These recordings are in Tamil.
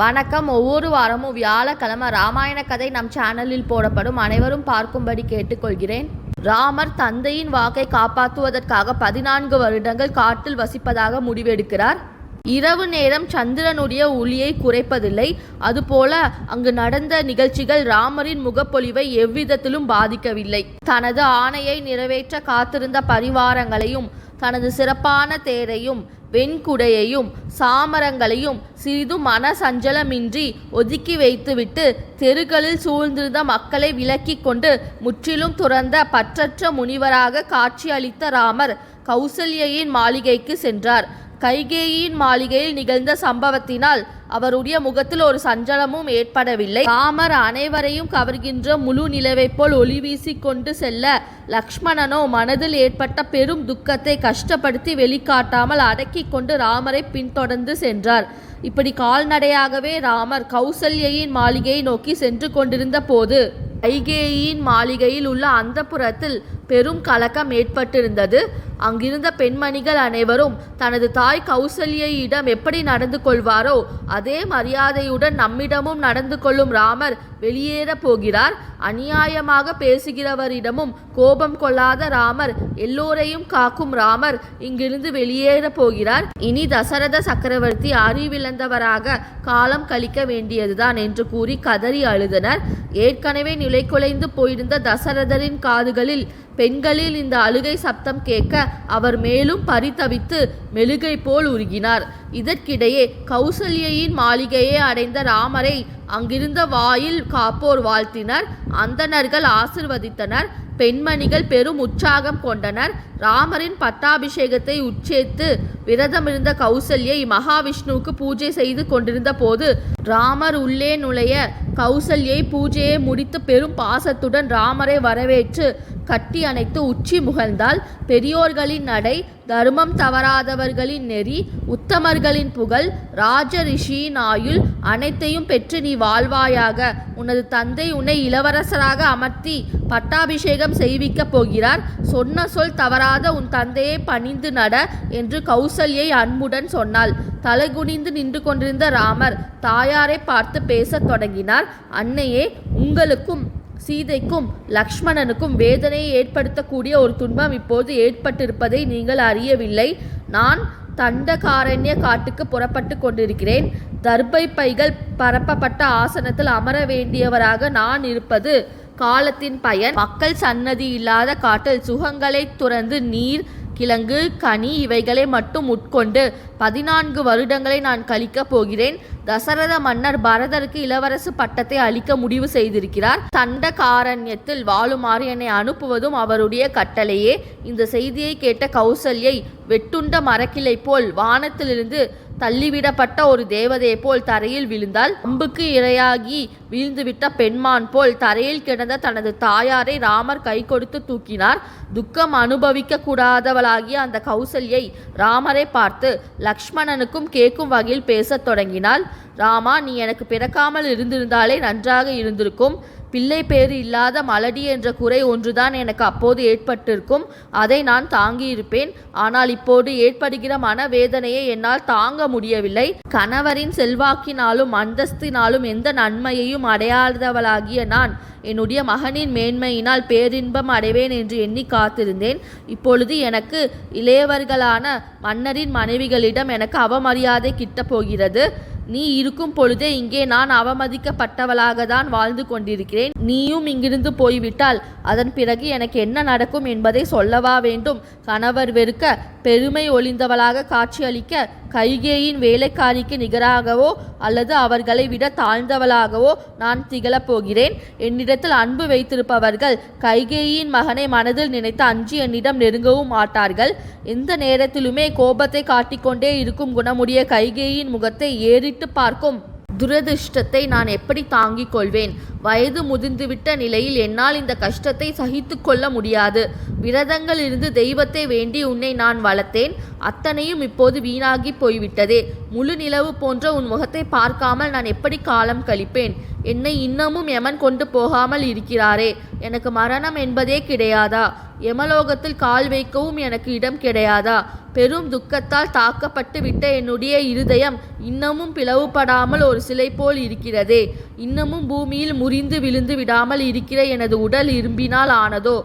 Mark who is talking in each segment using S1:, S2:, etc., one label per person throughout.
S1: வணக்கம். ஒவ்வொரு வாரமும் வியாழக்கிழமை ராமாயண கதை நம் சேனலில் போடப்படும். அனைவரும் பார்க்கும்படி கேட்டுக்கொள்கிறேன். ராமர் தந்தையின் வாக்கை காப்பாற்றுவதற்காக பதினான்கு வருடங்கள் காட்டில் வசிப்பதாக முடிவெடுக்கிறார். இரவு நேரம் சந்திரனுடைய ஒளியை குறைப்பதில்லை. அதுபோல அங்கு நடந்த நிகழ்ச்சிகள் ராமரின் முகப்பொலிவை எவ்விதத்திலும் பாதிக்கவில்லை. தனது ஆணையை நிறைவேற்ற காத்திருந்த பரிவாரங்களையும் தனது சிறப்பான தேரையும் வெண்குடையையும் சாமரங்களையும் சிறிது மன சஞ்சலமின்றி ஒதுக்கி வைத்துவிட்டு தெருக்களில் சூழ்ந்திருந்த மக்களை விலக்கிக் கொண்டு முற்றிலும் துறந்த பற்றற்ற முனிவராக காட்சியளித்த ராமர் கௌசல்யின் மாளிகைக்கு சென்றார். கைகேயின் மாளிகையில் நிகழ்ந்த சம்பவத்தினால் அவருடைய முகத்தில் ஒரு சஞ்சலமும் ஏற்படவில்லை. ராமர் அனைவரையும் கவர்கின்ற முழு நிலவைப் போல் ஒளி வீசிக் கொண்டு செல்ல லக்ஷ்மணனோ மனதில் ஏற்பட்ட பெரும் துக்கத்தை கஷ்டப்படுத்தி வெளிக்காட்டாமல் அடக்கி கொண்டு ராமரை பின்தொடர்ந்து சென்றார். இப்படி கால்நடையாகவே ராமர் கௌசல்யின் மாளிகையை நோக்கி சென்று கொண்டிருந்த போது கைகேயின் மாளிகையில் உள்ள அந்தப்புறத்தில் பெரும் கலக்கம் ஏற்பட்டிருந்தது. அங்கிருந்த பெண்மணிகள் அனைவரும் தனது தாய் கௌசல்யிடம் எப்படி நடந்து கொள்வாரோ அதே மரியாதையுடன் நம்மிடமும் நடந்து கொள்ளும் ராமர் வெளியேற போகிறார். அநியாயமாக பேசுகிறவரிடமும் கோபம் கொள்ளாத ராமர் எல்லோரையும் காக்கும் ராமர் இங்கிருந்து வெளியேற போகிறார். இனி தசரத சக்கரவர்த்தி அறிவிழந்தவராக காலம் கழிக்க வேண்டியதுதான் என்று கூறி கதறி அழுதனர். ஏற்கனவே நிலைகுலைந்து போயிருந்த தசரதரின் காதுகளில் பெண்களில் இந்த அழுகை சப்தம் கேட்க அவர் மேலும் பரிதவித்து மெழுகை போல் உருகினார். இதற்கிடையே கௌசல்யின் மாளிகையை அடைந்த ராமரை அங்கிருந்த வாயில் காப்போர் வாழ்த்தினர். அந்தணர்கள் ஆசிர்வதித்தனர். பெண்மணிகள் பெரும் உற்சாகம் கொண்டனர். ராமரின் பட்டாபிஷேகத்தை உச்சேத்து விரதமிருந்த கௌசல்யை மகாவிஷ்ணுவுக்கு பூஜை செய்து கொண்டிருந்த போது ராமர் உள்ளே நுழைய கௌசல்யை பூஜையை முடித்து பெரும் பாசத்துடன் ராமரை வரவேற்று கட்டி அணைத்து உச்சி முகழ்ந்தால் பெரியோர்களின் நடை தர்மம் தவறாதவர்களின் நெறி உத்தமர்களின் புகழ் ராஜ ரிஷியின் ஆயுள் அனைத்தையும் பெற்று நீ வாழ்வாயாக. உனது தந்தை உன்னை இளவரசராக அமர்த்தி பட்டாபிஷேகம் செய்விக்கப் போகிறார். சொன்ன சொல் தவறாத உன் தந்தையை பணிந்து நட என்று கௌசல்யை அன்புடன் சொன்னாள். தலைகுனிந்து நின்று கொண்டிருந்த ராமர் தாயாரை பார்த்து பேசத் தொடங்கினார். அன்னையே உங்களுக்கும் சீதைக்கும் லக்ஷ்மணனுக்கும் வேதனையை ஏற்படுத்தக்கூடிய ஒரு துன்பம் இப்போது ஏற்பட்டிருப்பதை நீங்கள் அறியவில்லை. நான் தண்டகாரண்ய காட்டுக்கு புறப்பட்டு கொண்டிருக்கிறேன். தர்பை பைகள் பரப்பப்பட்ட ஆசனத்தில் அமர வேண்டியவராக நான் இருப்பது காலத்தின் பயன். மக்கள் சன்னதி இல்லாத காட்டில் சுகங்களை துறந்து நீர் கிழங்கு கனி இவைகளை மட்டும் உட்கொண்டு பதினான்கு வருடங்களை நான் கழிக்கப் போகிறேன். தசரத மன்னர் பரதருக்கு இளவரசு பட்டத்தை அளிக்க முடிவு செய்திருக்கிறார். தண்டகாரண்யத்தில் வாழுமாறு என்னை அனுப்புவதும் அவருடைய கட்டளையே. இந்த செய்தியை கேட்ட கௌசல்யை வெட்டுண்ட மரக்கிளை போல் வானத்திலிருந்து தள்ளிவிடப்பட்ட ஒரு தேவதை போல் தரையில் விழுந்தாள் அம்புக்கு இரையாகி வீழ்ந்துவிட்ட பெண்மான் போல் தரையில் கிடந்த தனது தாயாரை ராமர் கை கொடுத்து தூக்கினார். துக்கம் அனுபவிக்க கூடாதவளாகிய அந்த கௌசல்யை ராமரை பார்த்து லக்ஷ்மணனுக்கும் கேட்கும் வகையில் பேசத் தொடங்கினாள். ராமா நீ எனக்கு பிறக்காமல் இருந்திருந்தாலே நன்றாக இருந்திருக்கும். பிள்ளை பேறு இல்லாத மலடி என்ற குறை ஒன்றுதான் எனக்கு அப்போது ஏற்பட்டிருக்கும். அதை நான் தாங்கியிருப்பேன். ஆனால் இப்போது ஏற்படுகிற மனவேதனையை என்னால் தாங்க முடியவில்லை. கணவரின் செல்வாக்கினாலும் அந்தஸ்தினாலும் எந்த நன்மையையும் அடையாதவளாகிய நான் என்னுடைய மகனின் மேன்மையினால் பேரின்பம் அடைவேன் என்று எண்ணி காத்திருந்தேன். இப்பொழுது எனக்கு இளையவர்களான மன்னரின் மனைவிகளிடம் எனக்கு அவமரியாதை கிட்ட போகிறது. நீ இருக்கும் பொழுதே இங்கே நான் அவமதிக்கப்பட்டவளாக தான் வாழ்ந்து கொண்டிருக்கிறேன். நீயும் இங்கிருந்து போய்விட்டால் அதன் பிறகு எனக்கு என்ன நடக்கும் என்பதை சொல்லவா வேண்டும். கணவர் வெறுக்க பெருமை ஒளிந்தவளாக காட்சியளிக்க கைகேயின் வேலைக்காரிக்கு நிகராகவோ அல்லது அவர்களை விட தாழ்ந்தவளாகவோ நான் திகழப் போகிறேன் என்னிடத்தில் அன்பு வைத்திருப்பவர்கள் கைகேயின் மகனை மனதில் நினைத்து அஞ்சு என்னிடம் நெருங்கவும் மாட்டார்கள். எந்த நேரத்திலுமே கோபத்தை காட்டிக்கொண்டே இருக்கும் குணமுடைய கைகேயின் முகத்தை ஏறி ஏறிட்டு பார்க்கும் துரதிர்ஷ்டத்தை நான் எப்படி தாங்கிக் கொள்வேன்? வயது முதிர்ந்துவிட்ட நிலையில் என்னால் இந்த கஷ்டத்தை சகித்து கொள்ள முடியாது. விரதங்கள் இருந்து தெய்வத்தை வேண்டி உன்னை நான் வளர்த்தேன். அத்தனையும் இப்போது வீணாகி போய்விட்டதே. முழு நிலவு போன்ற உன் முகத்தை பார்க்காமல் நான் எப்படி காலம் கழிப்பேன்? என்னை இன்னமும் யமன் கொண்டு போகாமல் இருக்கிறாரே. எனக்கு மரணம் என்பதே கிடையாதா? யமலோகத்தில் கால் வைக்கவும் எனக்கு இடம் கிடையாதா? பெரும் துக்கத்தால் தாக்கப்பட்டு விட்ட என்னுடைய இருதயம் இன்னமும் பிளவுபடாமல் ஒரு சிலை போல் இருக்கிறதே. இன்னமும் பூமியில் முறிந்து விழுந்து விடாமல் இருக்கிற எனது உடல் இரும்பினால் ஆனதோ?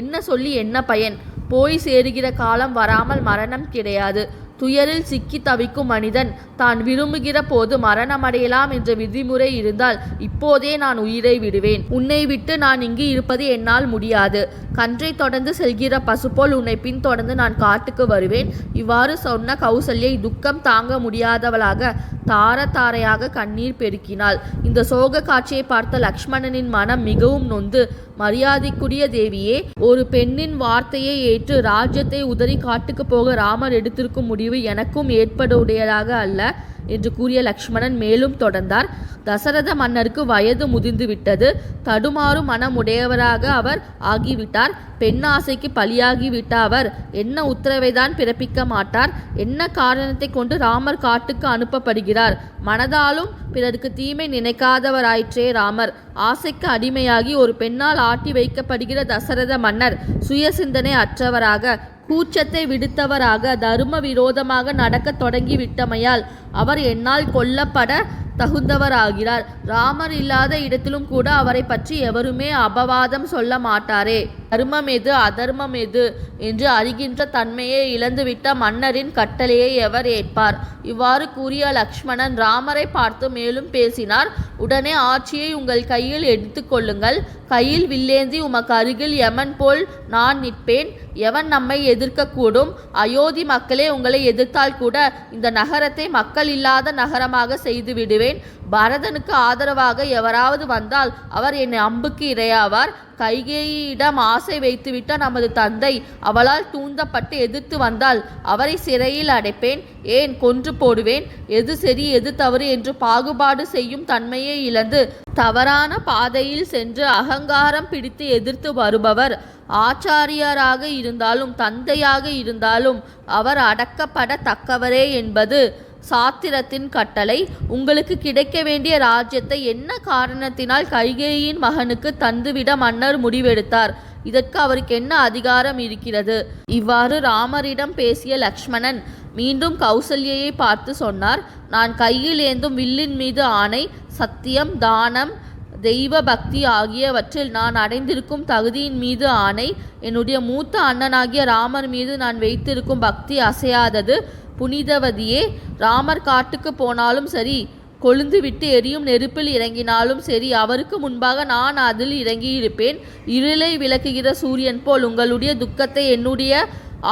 S1: என்ன சொல்லி என்ன பயன்? போய் சேருகிற காலம் வராமல் மரணம் கிடையாது. துயரில் சிக்கி தவிக்கும் மனிதன். தான் விரும்புகிற போது மரணமடையலாம் என்ற விதிமுறை இருந்தால் இப்போதே நான் உயிரை விடுவேன். உன்னை விட்டு நான் இங்கு இருப்பது என்னால் முடியாது. கன்றை தொடர்ந்து செல்கிற பசுபோல் உன்னை பின்தொடர்ந்து நான் காட்டுக்கு வருவேன். இவ்வாறு சொன்ன கௌசல்யை துக்கம் தாங்க முடியாதவளாக தார தாரையாக கண்ணீர் பெருக்கினாள். இந்த சோக காட்சியை பார்த்த லக்ஷ்மணனின் மனம் மிகவும் நொந்து மரியாதைக்குரிய தேவியே ஒரு பெண்ணின் வார்த்தையை ஏற்று ராஜ்யத்தை உதறி காட்டுக்கு போக ராமர் எடுத்திருக்கும் முடிவு எனக்கும் ஏற்படுடையதாக அல்ல. என்று கூறிய லக்ஷ்மணன் மேலும் தொடர்ந்தார். தசரத மன்னருக்கு வயது முதிர்ந்து விட்டது தடுமாறும் மனமுடையவராக அவர் ஆகிவிட்டார். பெண் ஆசைக்கு பலியாகிவிட்ட அவர்? என்ன உத்தரவைதான் பிறப்பிக்க மாட்டார்? என்ன காரணத்தை கொண்டு ராமர் காட்டுக்கு அனுப்பப்படுகிறார்? மனதாலும் பிறருக்கு தீமை நினைக்காதவராயிற்றே ராமர். ஆசைக்கு அடிமையாகி ஒரு பெண்ணால் ஆட்டி வைக்கப்படுகிற தசரத மன்னர் சுய சிந்தனை அற்றவராக கூச்சத்தை விடுத்தவராக தர்ம விரோதமாக நடக்கத் தொடங்கி விட்டமையால் அவர் என்னால் கொல்லப்பட தகுந்தவராகிறார். ராமர் இல்லாத இடத்திலும் கூட அவரை பற்றி எவருமே அபவாதம் சொல்ல மாட்டாரே. தர்மம் எது அதர்மம் எது என்று அறிகின்ற தன்மையை இழந்துவிட்ட மன்னரின் கட்டளையை எவர் ஏற்பார்? இவ்வாறு கூறிய லக்ஷ்மணன் ராமரை பார்த்து மேலும் பேசினார். உடனே ஆட்சியை உங்கள் கையில் எடுத்துக்கொள்ளுங்கள் கையில் வில்லேந்தி உமக்கு அருகில் எமன் போல் நான் நிற்பேன். எவன் நம்மை எதிர்க்கக்கூடும். அயோத்தி மக்களே உங்களை எதிர்த்தால் கூட இந்த நகரத்தை மக்கள் இல்லாத நகரமாக செய்து விடுவேன். பரதனுக்கு ஆதரவாக எவராவது வந்தால் அவர் என்னை அம்புக்கு இரையாவார். கைகேயிடம் ஆசை வைத்துவிட்ட நமது தந்தை அவளால் தூண்டப்பட்டு எதிர்த்து வந்தால் அவரை சிறையில் அடைப்பேன். ஏன்? கொன்று போடுவேன். எது சரி எது தவறு என்று பாகுபாடு செய்யும் தன்மையை இழந்து தவறான பாதையில் சென்று அகங்காரம் பிடித்து எதிர்த்து வருபவர். ஆச்சாரியராக இருந்தாலும் தந்தையாக இருந்தாலும் அவர் அடக்கப்படத்தக்கவரே என்பது சாத்திரத்தின் கட்டளை உங்களுக்கு கிடைக்க வேண்டிய ராஜ்யத்தை என்ன காரணத்தினால் கைகேயின் மகனுக்கு தந்துவிட மன்னர் முடிவெடுத்தார்? இதற்கு அவருக்கு என்ன அதிகாரம் இருக்கிறது? இவ்வாறு ராமரிடம் பேசிய லக்ஷ்மணன் மீண்டும் கௌசல்யை பார்த்து சொன்னார் நான் கையில் ஏந்தும் வில்லின் மீது ஆணை சத்தியம் தானம் தெய்வ பக்தி ஆகியவற்றில் நான் அடைந்திருக்கும் தகுதியின் மீது ஆணை என்னுடைய மூத்த அண்ணனாகிய ராமர் மீது நான் வைத்திருக்கும் பக்தி அசையாதது புனிதவதியே ராமர் காட்டுக்கு போனாலும் சரி கொழுந்து விட்டு எரியும் நெருப்பில் இறங்கினாலும் சரி அவருக்கு முன்பாக நான் அதில் இறங்கியிருப்பேன். இருளை விளக்குகிற சூரியன் போல் உங்களுடைய துக்கத்தை என்னுடைய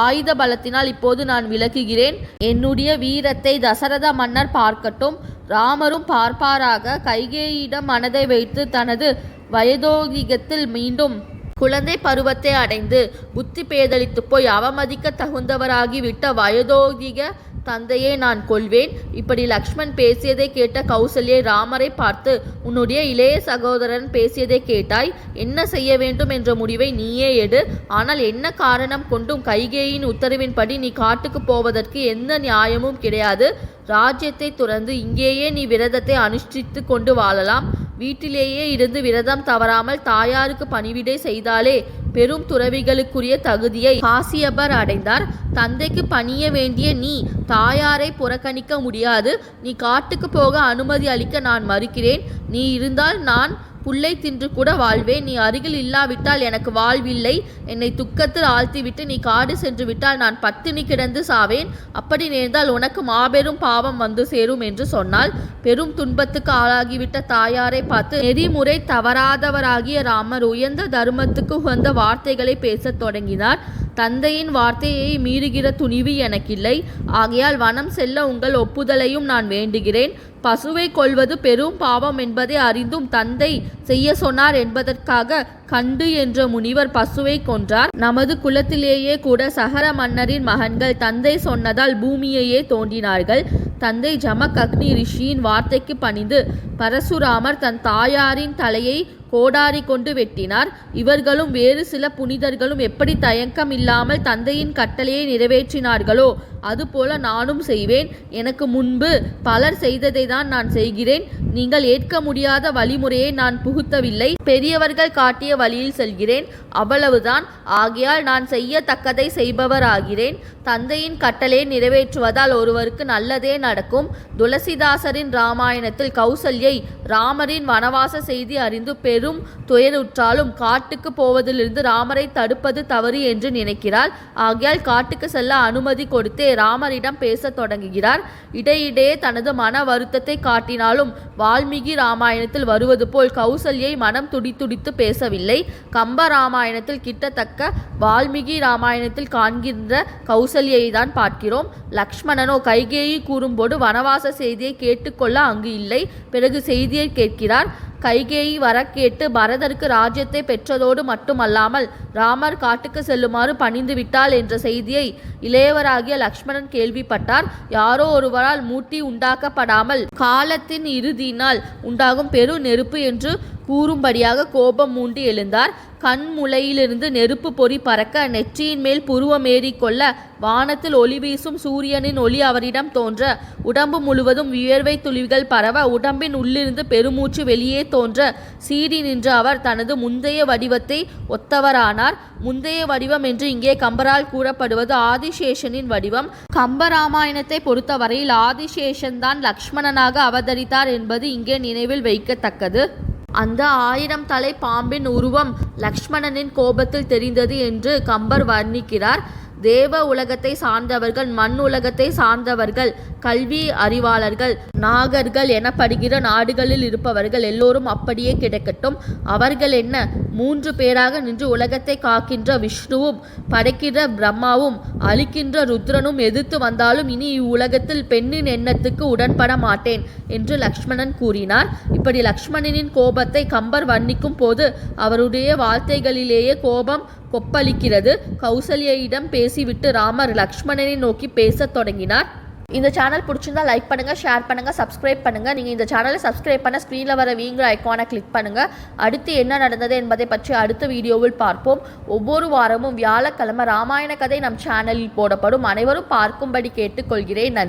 S1: ஆயுத பலத்தினால் இப்போது நான் விளக்குகிறேன். என்னுடைய வீரத்தை தசரத மன்னர் பார்க்கட்டும். ராமரும் பார்ப்பாராக. கைகேயிடம் மனதை வைத்து தனது வயதோகிகத்தில் மீண்டும் குழந்தை பருவத்தை அடைந்து புத்தி பேதலித்து போய் அவமதிக்க தகுந்தவராகிவிட்ட விட்ட தந்தையை நான் கொள்வேன் இப்படி லக்ஷ்மண் பேசியதை கேட்ட கௌசல்யை ராமரை பார்த்து உன்னுடைய இளைய சகோதரன் பேசியதை கேட்டாய் என்ன செய்ய வேண்டும் என்ற முடிவை நீயே எடு. ஆனால் என்ன காரணம் கொண்டும் கைகேயின் உத்தரவின்படி நீ காட்டுக்கு போவதற்கு எந்த நியாயமும் கிடையாது. ராஜ்யத்தை துறந்து இங்கேயே நீ விரதத்தை அனுஷ்டித்து கொண்டு வாழலாம். வீட்டிலேயே இருந்து விரதம் தவறாமல் தாயாருக்கு பணிவிடை செய்தாலே பெரும் துறவிகளுக்குரிய தகுதியை காசியபர் அடைந்தார். தந்தைக்கு பணிய வேண்டிய நீ தாயாரை புறக்கணிக்க முடியாது. நீ காட்டுக்கு போக அனுமதி அளிக்க நான் மறுக்கிறேன். நீ இருந்தால் நான் புல்லை தின்று கூட வாழ்வேன் நீ அருகில் இல்லாவிட்டால் எனக்கு வாழ்வில்லை. என்னை துக்கத்தில் ஆழ்த்திவிட்டு நீ காடு சென்று விட்டால் நான் பத்தினி கிடந்து சாவேன். அப்படி நேர்ந்தால் உனக்கு மாபெரும் பாவம் வந்து சேரும் என்று சொன்னால் பெரும் துன்பத்துக்கு ஆளாகிவிட்ட தாயாரை பார்த்து நெறிமுறை தவறாதவராகிய ராமர் உயர்ந்த தர்மத்துக்கு உகந்த வார்த்தைகளை பேசத் தொடங்கினார். தந்தையின் வார்த்தையை மீறுகிற துணிவு எனக்கில்லை. ஆகையால் வனம் செல்ல உங்கள் ஒப்புதலையும் நான் வேண்டுகிறேன். பசுவை கொல்வது பெரும் பாவம் என்பதை அறிந்தும் தந்தை செய்ய சொன்னார் என்பதற்காக கண்டு என்ற முனிவர் பசுவை கொன்றார். நமது குலத்திலேயே கூட சகர மன்னரின் மகன்கள் தந்தை சொன்னதால் பூமியையே தோண்டினார்கள் தந்தை ஜமக் அக்னி ரிஷியின் வார்த்தைக்கு பணிந்து பரசுராமர் தன் தாயாரின் தலையை கோடாரி கொண்டு வெட்டினார். இவர்களும் வேறு சில புனிதர்களும் எப்படி தயக்கம் இல்லாமல் தந்தையின் கட்டளையை நிறைவேற்றினார்களோ அதுபோல நானும் செய்வேன். எனக்கு முன்பு பலர் செய்ததை தான் நான் செய்கிறேன். நீங்கள் ஏற்க முடியாத வழிமுறையை நான் புகுத்தவில்லை. பெரியவர்கள் காட்டிய வழியில் செல்கிறேன். அவ்வளவுதான். ஆகையால் நான் செய்யத்தக்கதை செய்பவராகிறேன். தந்தையின் கட்டளை நிறைவேற்றுவதால் ஒருவருக்கு நல்லதே நடக்கும். துளசிதாசரின் ராமாயணத்தில் கௌசல்யை ராமரின் வனவாச செய்தி அறிந்து பெரும் துயருற்றாலும் காட்டுக்கு போவதிலிருந்து ராமரை தடுப்பது தவறு என்று நினைக்கிறாள். ஆகையால் காட்டுக்கு செல்ல அனுமதி கொடுத்தே ராமரிடம் பேசத் தொடங்குகிறார். இடையிடையே தனது மன வருத்தத்தை காட்டினாலும் வால்மீகி ராமாயணத்தில் வருவது போல் கௌசல்யை மனம் துடித்துடித்து பேசவில்லை. கம்ப ராமாயணத்தில் கிட்டத்தக்க வால்மீகி ராமாயணத்தில் காண்கின்ற கௌசல் கௌசல்யை தான் பார்க்கிறோம். லக்ஷ்மணனோ கைகேயி கூறும்போது வனவாச செய்தியை கேட்டுக்கொள்ள அங்கு இல்லை. பிறகு செய்தியை கேட்கிறார். கைகேயி வர கேட்டு பரதருக்கு ராஜ்யத்தை பெற்றதோடு மட்டுமல்லாமல் ராமர் காட்டுக்கு செல்லுமாறு பணிந்து விட்டாள் என்ற செய்தியை இளையவராகிய லக்ஷ்மணன் கேள்விப்பட்டார். யாரோ ஒருவரால் மூட்டி உண்டாக்கப்படாமல் காலத்தின் இறுதியினால் உண்டாகும் பெரு நெருப்பு என்று கூறும்படியாக கோபம் மூண்டு எழுந்தார். கண்முளையிலிருந்து நெருப்பு பொறி பறக்க நெற்றியின் மேல் புருவம் ஏறிக்கொள்ள வானத்தில் ஒளி வீசும் சூரியனின் ஒளி அவரிடம் தோன்ற. உடம்பு முழுவதும் வியர்வை துளிகள் பரவ உடம்பின் உள்ளிருந்து பெருமூச்சு வெளியே தோன்ற. சீறி நின்ற அவர் தனது முந்தைய வடிவத்தை ஒத்தவரானார். முந்தைய வடிவம் என்று இங்கே கம்பரால் கூறப்படுவது ஆதிசேஷனின் வடிவம். கம்பராமாயணத்தை பொறுத்தவரையில் ஆதிசேஷன் தான் லக்ஷ்மணனாக அவதரித்தார் என்பது இங்கே நினைவில் வைக்கத்தக்கது. அந்த ஆயிரம் தலை பாம்பின் உருவம் லக்ஷ்மணனின் கோபத்தில் தெரிந்தது என்று கம்பர் வர்ணிக்கிறார். தேவ உலகத்தை சார்ந்தவர்கள் மண் உலகத்தை சார்ந்தவர்கள் கல்வி அறிவாளர்கள் நாகர்கள் எனப்படுகிற நாடுகளில் இருப்பவர்கள் எல்லோரும் அப்படியே கிடக்கட்டும். அவர்கள் என்ன? மூன்று பேராக நின்று உலகத்தை காக்கின்ற விஷ்ணுவும் படைக்கின்ற பிரம்மாவும் அழிக்கின்ற ருத்ரனும் எதிர்த்து வந்தாலும் இனி இவ்வுலகத்தில் பெண்ணின் எண்ணத்துக்கு உடன்பட மாட்டேன் என்று லக்ஷ்மணன் கூறினார். இப்படி லக்ஷ்மணனின் கோபத்தை கம்பர் வர்ணிக்கும் போது அவருடைய வார்த்தைகளிலேயே கோபம் கொப்பளிக்கிறது. கௌசல்யிடம் பேசிவிட்டு ராமர் லக்ஷ்மணனை நோக்கி பேசத் தொடங்கினார். இந்த சேனல் பிடிச்சிருந்தா லைக் பண்ணுங்கள் ஷேர் பண்ணுங்கள் சப்ஸ்கிரைப் பண்ணுங்கள் நீங்கள் இந்த சேனலை சப்ஸ்கிரைப் பண்ண ஸ்க்ரீனில் வர வீங்கிற ஐக்கானை கிளிக் பண்ணுங்கள் அடுத்து என்ன நடந்தது என்பதை பற்றி அடுத்த வீடியோவில் பார்ப்போம். ஒவ்வொரு வாரமும் வியாழக்கிழமை ராமாயண கதை நம் சேனலில் போடப்படும். அனைவரும் பார்க்கும்படி கேட்டுக்கொள்கிறேன். நன்றி.